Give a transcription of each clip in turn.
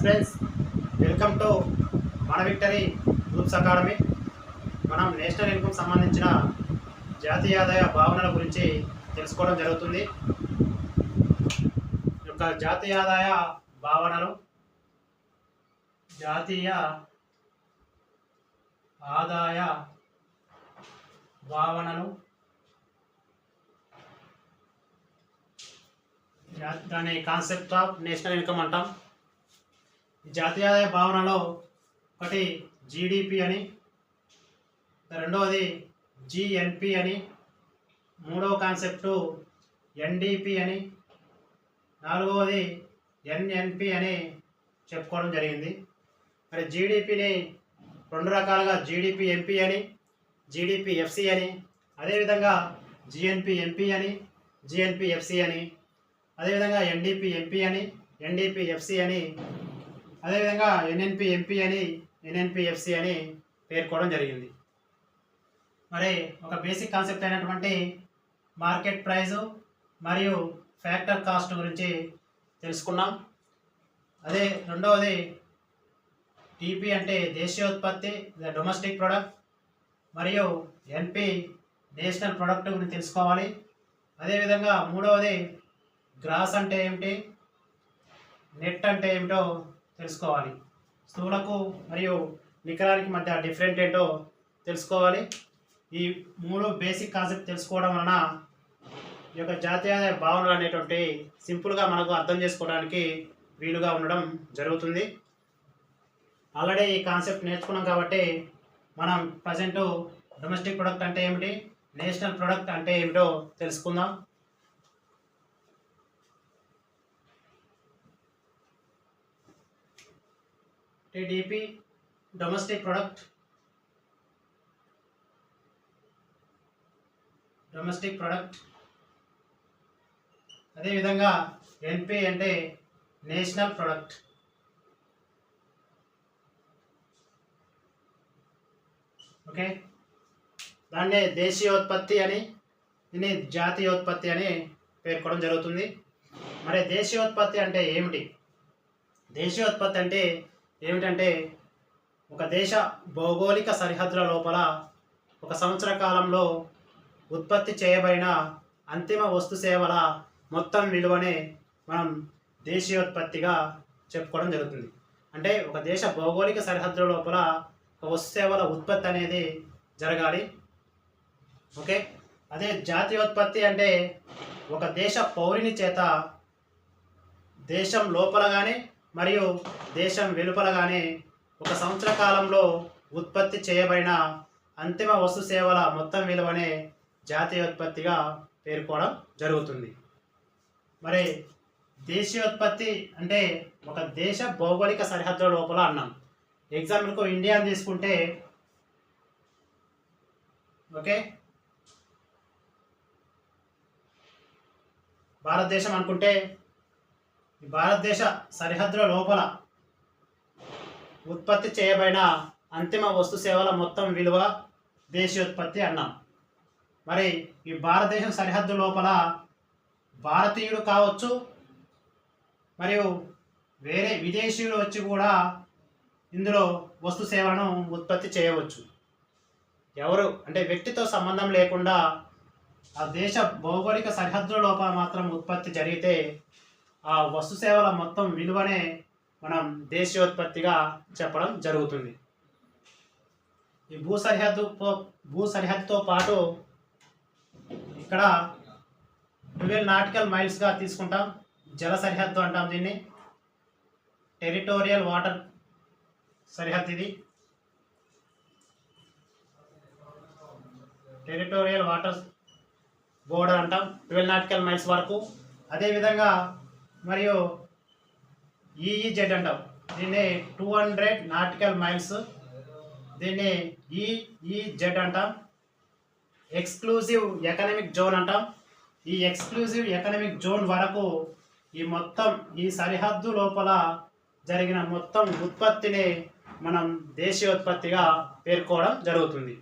Friends welcome to మన victory groups academy. మనం national income సంబంధించిన జాతీయ ఆదాయ భావనల గురించి తెలుసుకోవడం జరుగుతుంది. యొక్క జాతీయ ఆదాయ భావనలు జాతీయ ఆదాయ భావనలు దాని కాన్సెప్ట్ ఆఫ్ నేషనల్ ఇన్కమ్ అంటాం. ఈ జాతీయదాయ భావనలో ఒకటి జీడిపి అని రెండవది జిఎన్పి అని మూడవ కాన్సెప్టు ఎన్డిపి అని నాలుగవది ఎన్ఎన్పి అని చెప్పుకోవడం జరిగింది. మరి జీడిపిని రెండు రకాలుగా జీడిపి ఎంపీ అని జీడిపి ఎఫ్సి అని అదేవిధంగా జిఎన్పి ఎంపీ అని జిఎన్పి ఎఫ్సి అని అదేవిధంగా ఎన్డిపి ఎంపీ అని ఎన్డిపి ఎఫ్సి అని అదేవిధంగా ఎన్ఎన్పి ఎంపీ అని ఎన్ఎన్పి ఎఫ్సి అని పేర్కోవడం జరిగింది. మరి ఒక బేసిక్ కాన్సెప్ట్ అయినటువంటి మార్కెట్ ప్రైజు మరియు ఫ్యాక్టర్ కాస్ట్ గురించి తెలుసుకున్నాం. అదే రెండవది టీపీ అంటే దేశీయోత్పత్తి ద డొమెస్టిక్ ప్రొడక్ట్ మరియు ఎన్పి నేషనల్ ప్రొడక్ట్ గురించి తెలుసుకోవాలి. అదేవిధంగా మూడవది గ్రాస్ అంటే ఏమిటి నెట్ అంటే ఏమిటో తెలుసుకోవాలి. స్థూలకు మరియు నికరానికి మధ్య డిఫరెంట్ ఏంటో తెలుసుకోవాలి. ఈ మూడు బేసిక్ కాన్సెప్ట్ తెలుసుకోవడం వలన ఈ యొక్క జాతీయ భావనలు అనేటువంటి సింపుల్గా మనకు అర్థం చేసుకోవడానికి వీలుగా ఉండడం జరుగుతుంది. ఆల్రెడీ ఈ కాన్సెప్ట్ నేర్చుకున్నాం కాబట్టి మనం ప్రజెంట్ డొమెస్టిక్ ప్రొడక్ట్ అంటే ఏమిటి? నేషనల్ ప్రొడక్ట్ అంటే ఏమిటో తెలుసుకుందాం. GDP domestic product domestic product అదేవిధంగా ఎన్పి అంటే నేషనల్ ప్రొడక్ట్ ఓకే? దాన్నే దేశీయోత్పత్తి అని దీన్ని జాతీయోత్పత్తి అని పేర్కొనడం జరుగుతుంది. మరి దేశీయోత్పత్తి అంటే ఏమిటి? దేశీయోత్పత్తి అంటే ఏమిటంటే ఒక దేశ భౌగోళిక సరిహద్దుల లోపల ఒక సంవత్సర కాలంలో ఉత్పత్తి చేయబడిన అంతిమ వస్తు సేవల మొత్తం విలువనే మనం దేశీయోత్పత్తిగా చెప్పుకోవడం జరుగుతుంది. అంటే ఒక దేశ భౌగోళిక సరిహద్దుల లోపల ఒక వస్తు సేవల ఉత్పత్తి అనేది జరగాలి. ఓకే? అదే జాతీయోత్పత్తి అంటే ఒక దేశ పౌరుని చేత దేశం లోపల కానీ మరియు దేశం వెలుపలగానే ఒక సంవత్సర కాలంలో ఉత్పత్తి చేయబడిన అంతిమ వస్తు సేవల మొత్తం విలువనే జాతీయోత్పత్తిగా పేర్కోవడం జరుగుతుంది. మరి దేశీయోత్పత్తి అంటే ఒక దేశ భౌగోళిక సరిహద్దుల లోపల అన్నాం. ఎగ్జాంపుల్కు ఇండియాని తీసుకుంటే ఓకే? భారతదేశం అనుకుంటే భారతదేశ సరిహద్దుల లోపల ఉత్పత్తి చేయబడిన అంతిమ వస్తు సేవల మొత్తం విలువ దేశీయోత్పత్తి అన్నాం. మరి ఈ భారతదేశం సరిహద్దు లోపల భారతీయుడు కావచ్చు మరియు వేరే విదేశీయులు వచ్చి కూడా ఇందులో వస్తు సేవలను ఉత్పత్తి చేయవచ్చు. ఎవరు అంటే వ్యక్తితో సంబంధం లేకుండా ఆ దేశ భౌగోళిక సరిహద్దుల లోపల మాత్రం ఉత్పత్తి జరిగితే ఆ వస్తు సేవల మొత్తం విలువనే మనం దేశీయోత్పత్తిగా చెప్పడం జరుగుతుంది. ఈ భూ సరిహద్దు భూ సరిహద్దుతో పాటు ఇక్కడ ట్వెల్వ్ నాటికల్ మైల్స్గా తీసుకుంటాం. జల సరిహద్దు అంటాం దీన్ని. టెరిటోరియల్ వాటర్ సరిహద్దు ఇది. టెరిటోరియల్ వాటర్ బోర్డర్ అంటాం. ట్వెల్వ్ నాటికల్ మైల్స్ వరకు. అదేవిధంగా మరియు ఈఈజెడ్ అంటాం. దీన్ని టూ హండ్రెడ్ నాటికల్ మైల్స్ దీన్ని ఈఈజెడ్ అంటాం. ఎక్స్క్లూజివ్ ఎకనమిక్ జోన్ అంటాం. ఈ ఎక్స్క్లూజివ్ ఎకనమిక్ జోన్ వరకు ఈ మొత్తం ఈ సరిహద్దు లోపల జరిగిన మొత్తం ఉత్పత్తిని మనం దేశీయోత్పత్తిగా పేర్కోవడం జరుగుతుంది.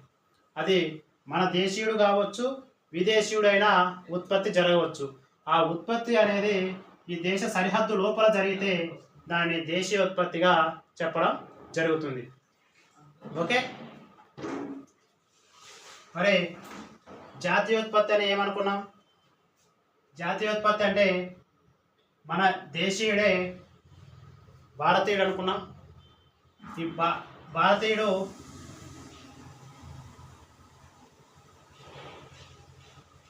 అది మన దేశీయుడు కావచ్చు విదేశీయుడైన ఉత్పత్తి జరగవచ్చు. ఆ ఉత్పత్తి అనేది ఈ దేశ సరిహద్దు లోపల జరిగితే దాన్ని దేశీయోత్పత్తిగా చెప్పడం జరుగుతుంది. ఓకే? మరి జాతీయోత్పత్తి అని ఏమనుకున్నాం? జాతీయోత్పత్తి అంటే మన దేశీయుడే భారతీయుడు అనుకున్నాం. ఈ భా భారతీయుడు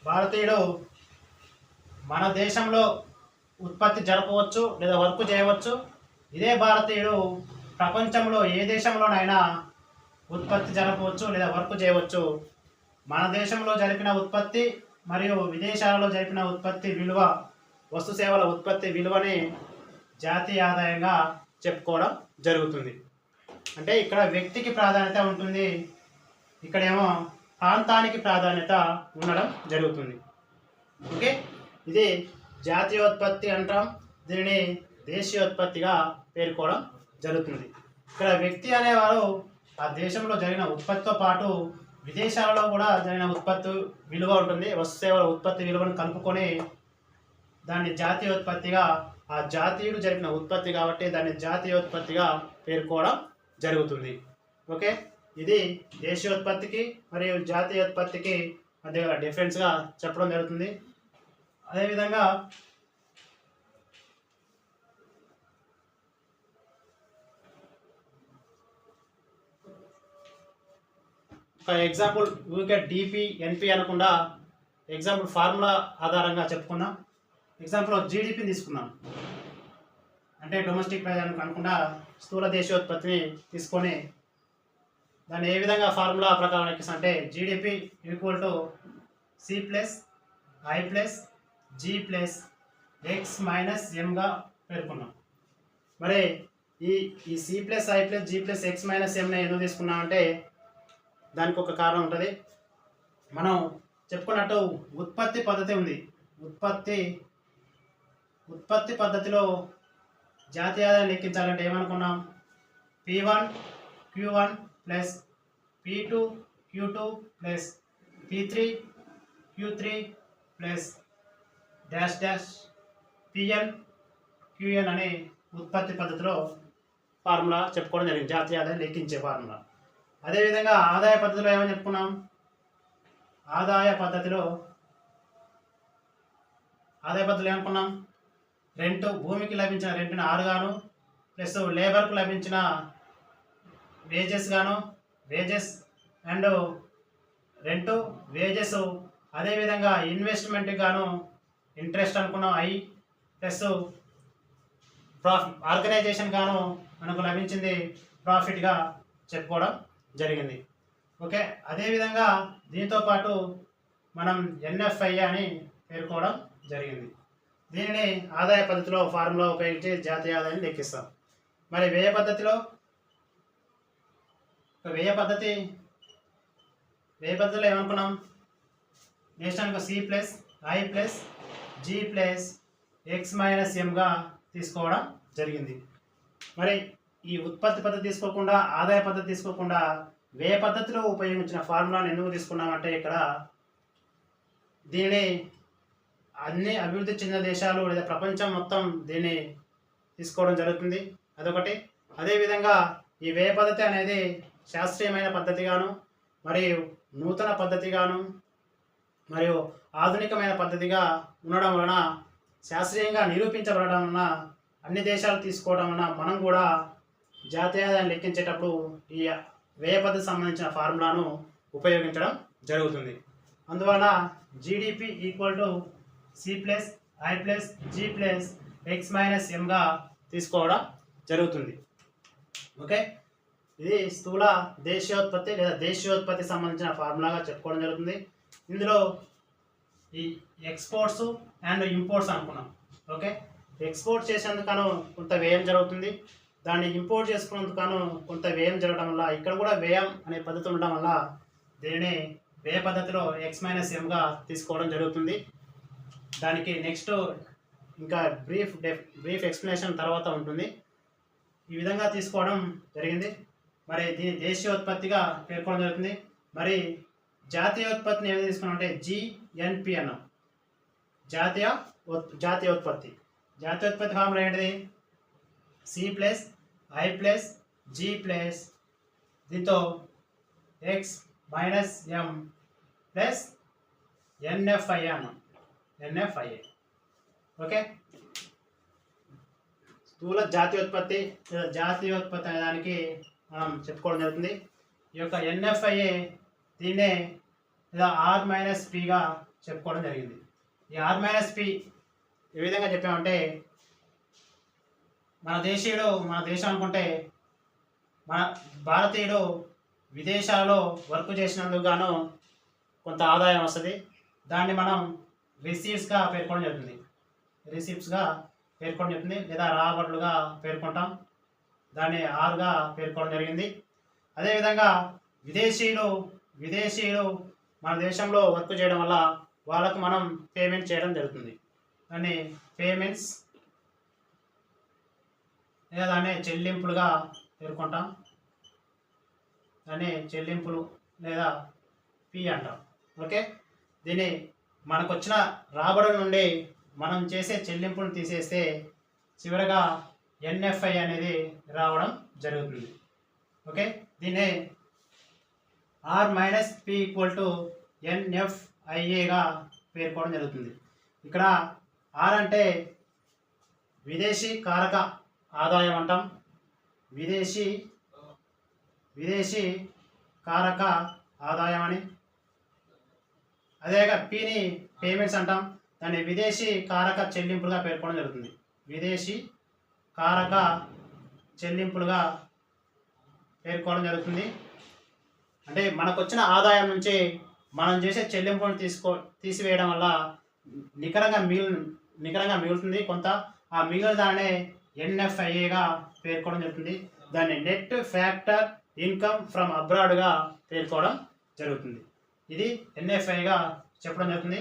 భారతీయుడు మన దేశంలో ఉత్పత్తి జరపవచ్చు లేదా వర్క్ చేయవచ్చు. ఇదే భారతీయుడు ప్రపంచంలో ఏ దేశంలోనైనా ఉత్పత్తి జరపవచ్చు లేదా వర్క్ చేయవచ్చు. మన దేశంలో జరిపిన ఉత్పత్తి మరియు విదేశాలలో జరిపిన ఉత్పత్తి విలువ వస్తు సేవల ఉత్పత్తి విలువని జాతీయ ఆదాయంగా చెప్పుకోవడం జరుగుతుంది. అంటే ఇక్కడ వ్యక్తికి ప్రాధాన్యత ఉంటుంది ఇక్కడేమో ప్రాంతానికి ప్రాధాన్యత ఉండడం జరుగుతుంది. ఓకే? ఇది జాతీయోత్పత్తి అంటాం. దీనిని దేశీయోత్పత్తిగా పేర్కోవడం జరుగుతుంది. ఇక్కడ వ్యక్తి అనేవారు ఆ దేశంలో జరిగిన ఉత్పత్తితో పాటు విదేశాలలో కూడా జరిగిన ఉత్పత్తి విలువ ఉంటుంది. వస్తుసేవల ఉత్పత్తి విలువను కలుపుకొని దాన్ని జాతీయోత్పత్తిగా ఆ జాతీయుడు జరిగిన ఉత్పత్తి కాబట్టి దాన్ని జాతీయోత్పత్తిగా పేర్కోవడం జరుగుతుంది. ఓకే? ఇది దేశీయోత్పత్తికి మరియు జాతీయోత్పత్తికి మధ్య డిఫరెన్స్గా చెప్పడం జరుగుతుంది. అదేవిధంగా ఒక ఎగ్జాంపుల్ ఊరికే డిపి ఎన్పి అనకుండా ఎగ్జాంపుల్ ఫార్ములా ఆధారంగా చెప్పుకుందాం ఎగ్జాంపుల్ జీడిపిని తీసుకుందాం అంటే డొమెస్టిక్ ప్రజలను కాకుండా స్థూల దేశీయోత్పత్తిని తీసుకొని దాన్ని ఏ విధంగా ఫార్ములా ప్రకారం లెక్కిస్తాం అంటే GDP equal to C plus I plus G plus X minus ఎంగా పేర్కొన్నాం. మరి ఈ ఈ C plus I plus G plus X minus ఎంని ఎందుకు తీసుకున్నామంటే దానికి ఒక కారణం ఉంటుంది. మనం చెప్పుకున్నట్టు ఉత్పత్తి పద్ధతి ఉంది. ఉత్పత్తి ఉత్పత్తి పద్ధతిలో జాతీయ ఆదాయం లెక్కించాలంటే ఏమనుకున్నాం? P one Q one plus P two Q two plus P three Q three plus dash dash PN QN అనే ఉత్పత్తి పద్ధతిలో ఫార్ములా చెప్పుకోవడం జరిగింది. జాతీయ ఆదాయం లెక్కించే ఫార్ములా. అదేవిధంగా ఆదాయ పద్ధతిలో ఏమని చెప్పుకున్నాం? ఆదాయ పద్ధతిలో ఆదాయ పద్ధతిలో ఏమనుకున్నాం? రెంట్ భూమికి లభించిన రెంట్ని ఆరుగాను ప్లస్ లేబర్కు లభించిన వేజెస్ గాను వేజెస్ అండ్ రెంట్ వేజెస్ అదేవిధంగా ఇన్వెస్ట్మెంట్కి గాను ఇంట్రెస్ట్ అనుకున్నాం. ఐ ప్లస్ ప్రాఫిట్ ఆర్గనైజేషన్ గాను మనకు లభించింది ప్రాఫిట్గా చెప్పుకోవడం జరిగింది. ఓకే? అదేవిధంగా దీంతో పాటు మనం ఎన్ఎఫ్ఐ అని పేర్కోవడం జరిగింది. దీనిని ఆదాయ పద్ధతిలో ఫార్ములా ఉపయోగించి జాతీయ ఆదాయాన్ని లెక్కిస్తాం. మరి వ్యయ పద్ధతిలో? ఒక వ్యయ పద్ధతి వ్యయ పద్ధతిలో ఏమనుకున్నాం? నేషనల్గా C plus I plus G plus X minus ఎంగా తీసుకోవడం జరిగింది. మరి ఈ ఉత్పత్తి పద్ధతి తీసుకోకుండా ఆదాయ పద్ధతి తీసుకోకుండా వ్యయ పద్ధతిలో ఉపయోగించిన ఫార్ములాను ఎందుకు తీసుకున్నామంటే ఇక్కడ దీనిని అన్ని అభివృద్ధి చెందిన దేశాలు లేదా ప్రపంచం మొత్తం దీన్ని తీసుకోవడం జరుగుతుంది. అదొకటి. అదేవిధంగా ఈ వ్యయ పద్ధతి అనేది శాస్త్రీయమైన పద్ధతిగాను మరియు నూతన పద్ధతిగాను మరియు ఆధునికమైన పద్ధతిగా ఉండడం వలన శాస్త్రీయంగా నిరూపించబడడం వలన అన్ని దేశాలు తీసుకోవడం వలన మనం కూడా జాతీయాదాన్ని లెక్కించేటప్పుడు ఈ వ్యయ పద్ధతి సంబంధించిన ఫార్ములాను ఉపయోగించడం జరుగుతుంది. అందువలన GDP equal to C plus I plus G plus X minus ఎంగా తీసుకోవడం జరుగుతుంది. ఓకే? ఇది స్థూల దేశీయోత్పత్తి లేదా దేశీయోత్పత్తి సంబంధించిన ఫార్ములాగా చెప్పుకోవడం జరుగుతుంది. ఇందులో ఈ ఎక్స్పోర్ట్స్ అండ్ ఇంపోర్ట్స్ అనుకున్నాం. ఓకే ఎక్స్పోర్ట్ చేసేందుకను కొంత వ్యయం జరుగుతుంది. దాన్ని ఇంపోర్ట్ చేసుకున్నందుకను కొంత వ్యయం జరగడం వల్ల ఇక్కడ కూడా వ్యయం అనే పద్ధతి ఉండడం వల్ల దీనిని వ్యయ పద్ధతిలో ఎక్స్ మైనస్ ఎంగా తీసుకోవడం జరుగుతుంది. దానికి నెక్స్ట్ ఇంకా బ్రీఫ్ బ్రీఫ్ ఎక్స్ప్లెనేషన్ తర్వాత ఉంటుంది. ఈ విధంగా తీసుకోవడం జరిగింది. మరి దీని దేశీయోత్పత్తిగా పేర్కొనడం జరుగుతుంది. మరి జాతీయోత్పత్తిని ఏమి తీసుకున్నాం అంటే జిఎన్పి అన్నాం. జాతీయ ఉత్పత్తి. జాతీయోత్పత్తి జాతీయోత్పత్తి ఫార్ములా ఏంటిది? C plus I plus G plus దీంతో X minus M plus NFI అన్నాం. ఎన్ఎఫ్ఐఏ ఓకే స్థూల జాతీయోత్పత్తి లేదా జాతీయోత్పత్తి అనే దానికి మనం చెప్పుకోవడం జరుగుతుంది. ఈ యొక్క ఎన్ఎఫ్ఐఏ దీన్నే లేదా ఆర్ మైనస్ పిగా చెప్పుకోవడం జరిగింది. ఈ ఆర్ మైనస్ పి ఏ విధంగా చెప్పామంటే మన దేశీయుడు మన దేశం అనుకుంటే మన భారతీయుడు విదేశాలలో వర్క్ చేసినందుకు గాను కొంత ఆదాయం వస్తుంది. దాన్ని మనం రిసీప్స్గా పేర్కొనడం జరుగుతుంది. రిసీప్ట్స్గా పేర్కొని జరుగుతుంది. లేదా రాబడులుగా పేర్కొంటాం. దాన్ని ఆరుగా పేర్కొనడం జరిగింది. అదేవిధంగా విదేశీయులు విదేశీయులు మన దేశంలో వర్క్ చేయడం వల్ల వాళ్ళకు మనం పేమెంట్ చేయడం జరుగుతుంది. దాన్ని పేమెంట్స్ లేదా దాన్ని చెల్లింపులుగా పేర్కొంటాం. దాన్ని చెల్లింపులు లేదా పి అంటాం. ఓకే? దీన్ని మనకు వచ్చిన రాబడి నుండి మనం చేసే చెల్లింపులను తీసేస్తే చివరగా ఎన్ఎఫ్ఐ అనేది రావడం జరుగుతుంది. ఓకే? దీన్ని R minus P equal to ఎన్ఎఫ్ఐఏగా పేర్కోవడం జరుగుతుంది. ఇక్కడ ఆర్ అంటే విదేశీ కారక ఆదాయం అంటాం. విదేశీ విదేశీ కారక ఆదాయం అని. అదేగా పిని పేమెంట్స్ అంటాం. దాన్ని విదేశీ కారక చెల్లింపులుగా పేర్కొనడం జరుగుతుంది. విదేశీ కారక చెల్లింపులుగా పేర్కోవడం జరుగుతుంది. అంటే మనకు వచ్చిన ఆదాయం నుంచి మనం చేసే చెల్లింపులను తీసుకో తీసివేయడం వల్ల నికరంగా మిగిలి నికరంగా మిగులుతుంది. కొంత ఆ మిగిలిన దాన్ని ఎన్ఎఫ్ఐఏగా పేర్కోవడం జరుగుతుంది. దాన్ని నెట్ ఫ్యాక్టర్ ఇన్కమ్ ఫ్రమ్ అబ్రాడ్గా పేర్కోవడం జరుగుతుంది. ఇది ఎన్ఎఫ్ఐగా చెప్పడం జరుగుతుంది.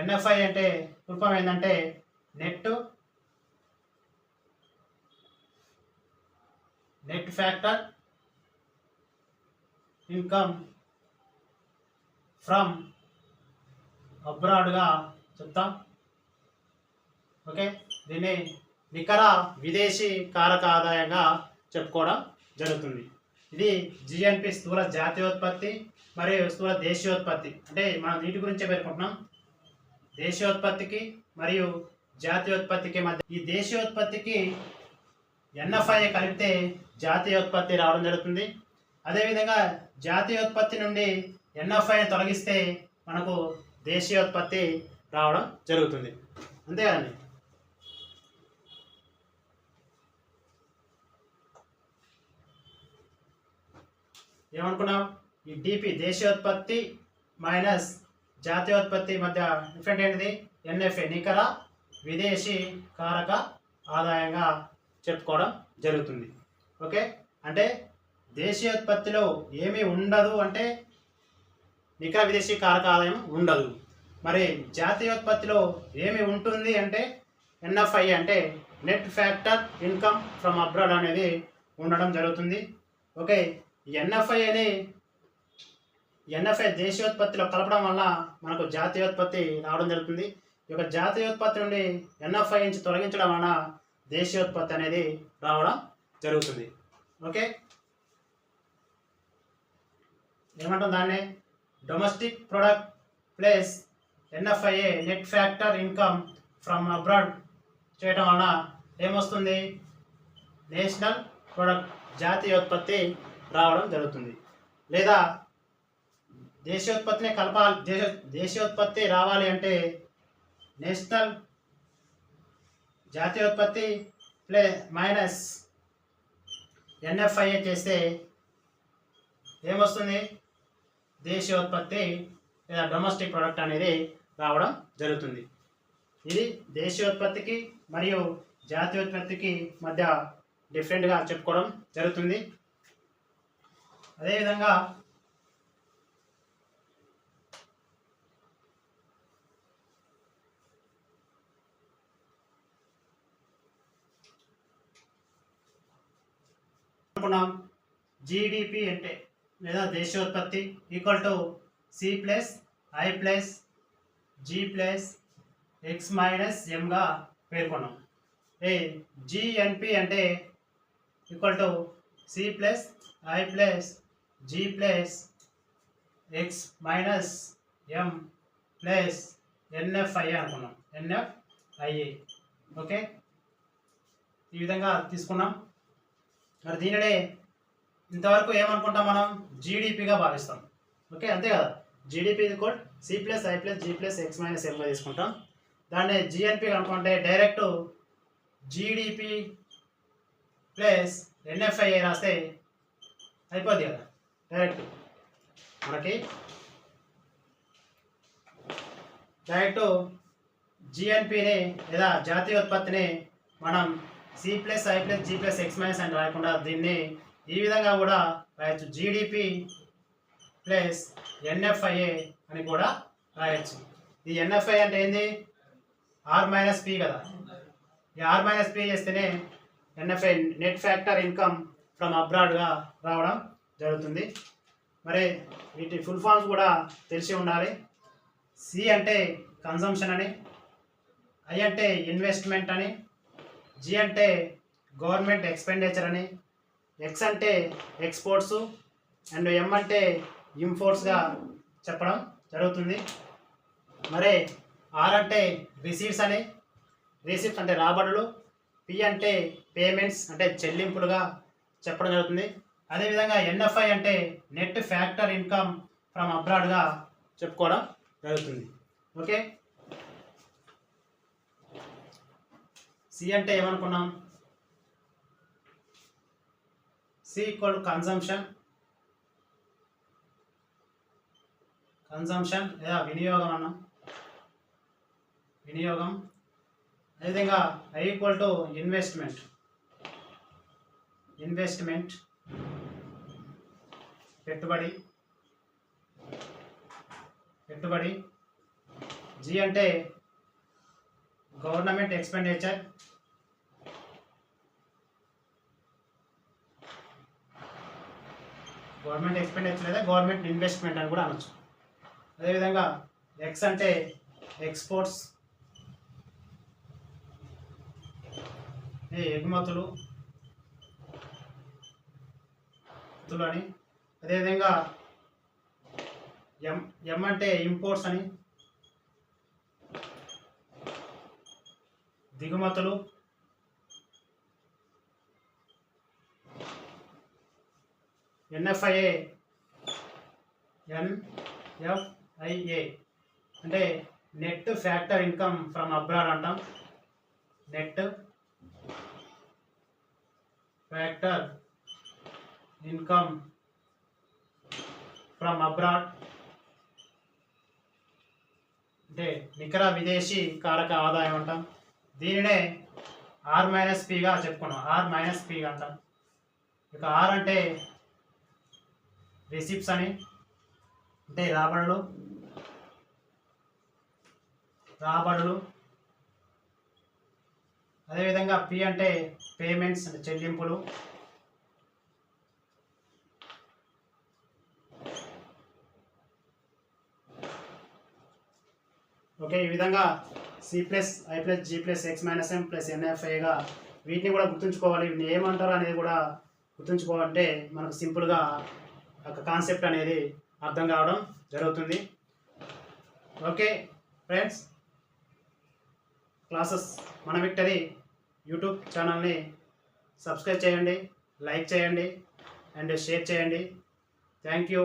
ఎన్ఎఫ్ఐ అంటే రూపం ఏంటంటే net net factor income from అబ్రాడ్గా చెప్తాం. ఓకే? దీన్ని నికర విదేశీ కారక ఆదాయంగా చెప్పుకోవడం జరుగుతుంది. ఇది జిఎన్పి స్థూల జాతీయోత్పత్తి మరియు స్థూల దేశీయోత్పత్తి. అంటే మనం వీటి గురించే పేర్కొంటున్నాం. దేశీయోత్పత్తికి మరియు జాతీయోత్పత్తికి మధ్య ఈ దేశీయోత్పత్తికి ఎన్ఎఫ్ఐ కలిపితే జాతీయోత్పత్తి రావడం జరుగుతుంది. అదేవిధంగా జాతీయోత్పత్తి నుండి ఎన్ఎఫ్ఐని తొలగిస్తే మనకు దేశీయోత్పత్తి రావడం జరుగుతుంది. అంతే కదండి? ఏమనుకున్నాం? ఈ డిపి దేశీయోత్పత్తి మైనస్ జాతీయోత్పత్తి మధ్య డిఫరెంట్ ఏంటిది? ఎన్ఎఫ్ఏ నికర విదేశీ కారక ఆదాయంగా చెప్పుకోవడం జరుగుతుంది. ఓకే? అంటే దేశీయోత్పత్తిలో ఏమీ ఉండదు అంటే నికర విదేశీ కారక ఆదాయం ఉండదు. మరి జాతీయోత్పత్తిలో ఏమి ఉంటుంది అంటే ఎన్ఎఫ్ఐ అంటే net factor income from abroad అనేది ఉండడం జరుగుతుంది. ఓకే ఎన్ఎఫ్ఐ అని ఎన్ఎఫ్ఐ దేశీయోత్పత్తిలో కలపడం వల్ల మనకు జాతీయోత్పత్తి రావడం జరుగుతుంది. ఈ యొక్క జాతీయోత్పత్తి నుండి ఎన్ఎఫ్ఐ నుంచి తొలగించడం వలన దేశీయోత్పత్తి అనేది రావడం జరుగుతుంది. ఓకే ఏమంటాం దాన్ని? Domestic product plus NFIA net factor income from abroad చేయడం వలన ఏమొస్తుంది? నేషనల్ ప్రొడక్ట్ జాతీయోత్పత్తి రావడం జరుగుతుంది. లేదా దేశీయోత్పత్తిని కలపాలి దేశ దేశీయోత్పత్తి రావాలి అంటే నేషనల్ జాతీయోత్పత్తి ప్లే మైనస్ ఎన్ఎఫ్ఐఏ చేస్తే ఏమొస్తుంది? దేశీయోత్పత్తి లేదా డొమెస్టిక్ ప్రోడక్ట్ అనేది రావడం జరుగుతుంది. ఇది దేశీయోత్పత్తికి మరియు జాతీయోత్పత్తికి మధ్య డిఫరెంట్గా చెప్పుకోవడం జరుగుతుంది. అదేవిధంగా అనుకున్నాం జీడిపి అంటే లేదా దేశీయోత్పత్తి equal to C plus I plus G plus X minus ఎంగా పేర్కొన్నాం. ఏ జిఎన్పి అంటే equal to C plus I plus G plus X minus M plus NFI అనుకున్నాం. ఎన్ఎఫ్ఐఏ ఓకే ఈ విధంగా తీసుకున్నాం. మరి దీనినే ఇంతవరకు ఏమనుకుంటాం మనం? జీడిపిగా భావిస్తాం. ఓకే? అంతే కదా? GDP code C plus I plus G plus X minus ఎంగా తీసుకుంటాం. దాన్ని జిఎన్పి అనుకుంటే డైరెక్ట్ జీడిపి ప్లస్ ఎన్ఎఫ్ఐ రాస్తే అయిపోద్ది కదా? డైరెక్ట్ మనకి డైరెక్ట్ జిఎన్పిని లేదా జాతీయ ఉత్పత్తిని మనం C plus I plus G plus X minus అని రాయకుండా దీన్ని ఈ విధంగా కూడా రాయొచ్చు. జీడిపి ప్లస్ ఎన్ఎఫ్ఐఏ అని కూడా రాయొచ్చు. ఈ ఎన్ఎఫ్ఐ అంటే ఏంది? ఆర్ మైనస్ పి కదా. ఈ ఆర్ మైనస్ పి చేస్తేనే NFI net factor income from అబ్రాడ్గా రావడం జరుగుతుంది. మరి వీటి ఫుల్ ఫామ్స్ కూడా తెలిసి ఉండాలి. సి అంటే కన్సంప్షన్ అని ఐ అంటే ఇన్వెస్ట్మెంట్ అని జి అంటే గవర్నమెంట్ ఎక్స్పెండిచర్ అని ఎక్స్ అంటే ఎక్స్పోర్ట్స్ అండ్ ఎం అంటే ఇంపోర్ట్స్గా చెప్పడం జరుగుతుంది. మరి ఆర్ అంటే రిసీట్స్ అని. రిసీట్స్ అంటే రాబడులు. పి అంటే పేమెంట్స్ అంటే చెల్లింపులుగా చెప్పడం జరుగుతుంది. అదేవిధంగా ఎన్ఎఫ్ఐ అంటే నెట్ ఫ్యాక్టర్ ఇన్కమ్ ఫ్రమ్ అబ్రాడ్గా చెప్పుకోవడం జరుగుతుంది. ఓకే సి అంటే ఏమనుకున్నాం? సి ఈక్వల్ కన్సంప్షన్ కన్సంప్షన్ లేదా వినియోగం అన్నాం. వినియోగం. అదేవిధంగా I equal to investment investment పెట్టుబడి. పెట్టుబడి. జీ అంటే గవర్నమెంట్ ఎక్స్పెండిచర్ గవర్నమెంట్ ఎక్స్పెండిచర్ లేదా గవర్నమెంట్ ఇన్వెస్ట్మెంట్ అని కూడా అనొచ్చు. అదేవిధంగా ఎక్స్ అంటే ఎక్స్పోర్ట్స్ ఎగుమతులు ఎగుమతులు అని. అదేవిధంగా ఎం ఎం అంటే ఇంపోర్ట్స్ అని. దిగుమతులు ఎన్ఎఫ్ఐఏ ఎన్ఎఫ్ఐఏ. అంటే net factor income from abroad అంటాం. Net factor income from abroad. అంటే నికర విదేశీ కారక ఆదాయం అంటాం. దీనినే ఆర్ మైనస్ పిగా చెప్పుకున్నాం. ఆర్ మైనస్ పి అంటాం. ఇక ఆర్ అంటే రిసిప్ట్స్ అని. అంటే రాబడులు. రాబడులు. అదేవిధంగా పి అంటే పేమెంట్స్ అంటే చెల్లింపులు. ఓకే ఈ విధంగా C plus I plus G plus X minus M plus ఎన్ఎఫ్ఐగా వీటిని కూడా గుర్తుంచుకోవాలి. వీటిని ఏమంటారు అనేది కూడా గుర్తుంచుకోవాలంటే మనకు సింపుల్గా ఒక కాన్సెప్ట్ అనేది అర్థం కావడం జరుగుతుంది. ఓకే ఫ్రెండ్స్ క్లాసెస్ మన విక్టరీ యూట్యూబ్ ఛానల్ని సబ్స్క్రైబ్ చేయండి లైక్ చేయండి అండ్ షేర్ చేయండి. Thank you